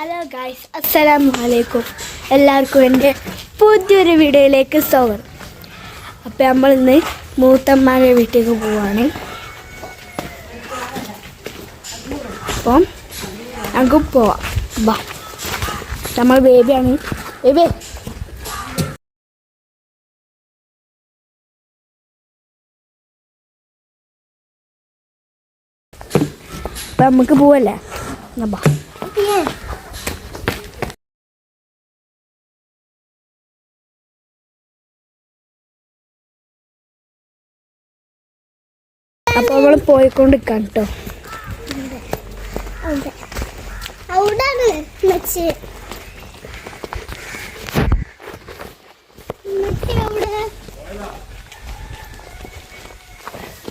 Hello guys അസ്സലാമു വലൈക്കും എല്ലാവർക്കും എന്റെ പുതിയൊരു വീഡിയോയിലേക്ക് സ്വാഗതം. അപ്പം നമ്മൾ ഇന്ന് മൂത്തമ്മയുടെ വീട്ടിലേക്ക് പോവാണ്. അപ്പം നമുക്ക് പോവാം. ബാ നമ്മൾ ബേബിയാണ്. ബേബി. അപ്പം നമുക്ക് പോവല്ലേ? എന്നാ ബാ അപ്പോൾ നമ്മൾ പോയിക്കൊണ്ടിരിക്കാൻ കേട്ടോ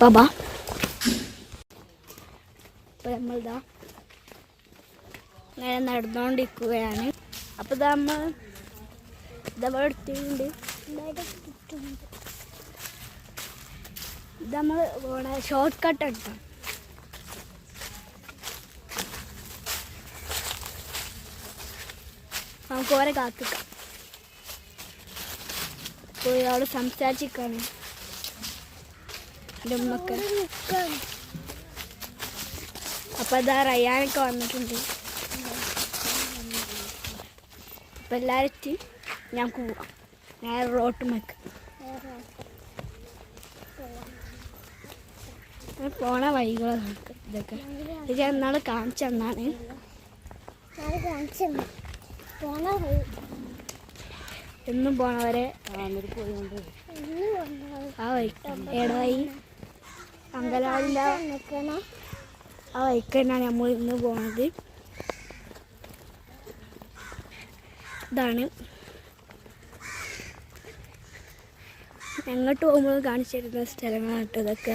ബാബാ. അപ്പോൾ നമ്മളിതാ ഇങ്ങനെ നടന്നുകൊണ്ടിരിക്കുകയാണ് അപ്പോൾ നമ്മൾ ഇതവിടെ എടുത്തിട്ടുണ്ട് ഇത് നമ്മൾ ഷോർട്ട് കട്ട് എടുക്കാം നമുക്ക് ഓരെ കാത്തിക്കാം പോയി അവിടെ സംസാരിച്ചിരിക്കാണ്. എന്റെ ഉമ്മക്ക്. അപ്പോൾ അതാ റയ്യാനൊക്കെ വന്നിട്ടുണ്ട്. അപ്പോൾ എല്ലാവരും ഞാൻ പോവാം. നേരെ റോട്ടുമൊക്കെ പോണ നമുക്ക് ഇതൊക്കെ. ഇത് ഞാൻ ഇന്നാൾ കാണിച്ചെന്നാണ് എന്നും പോണവരെ ആ വഴി ഇടവഴി നിൽക്കണ ആ വഴിക്ക് തന്നെയാണ് നമ്മൾ ഇന്ന് പോണത്. ഇതാണ്. എങ്ങോട്ട് പോകുമ്പോൾ കാണിച്ചിരുന്ന സ്ഥലങ്ങളാണ് ഇതൊക്കെ.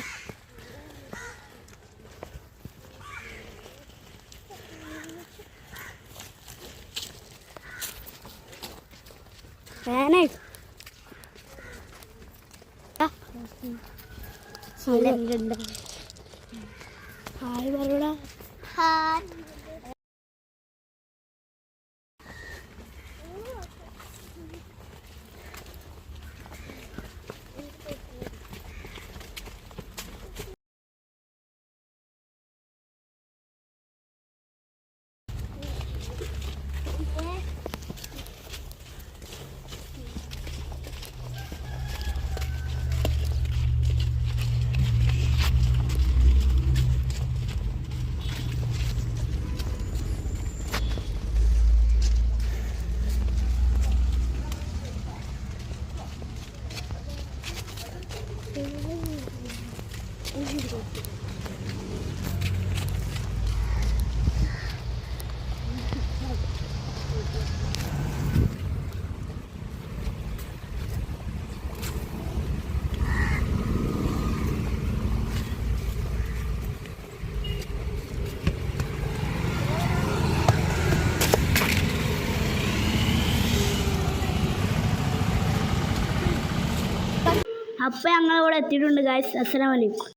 ഹായ് പറയടാ ഹായ്. 50kg. അപ്പം ഞങ്ങളിവിടെ എത്തിയിട്ടുണ്ട് ഗായ്സ് അസ്സലാമലൈക്കും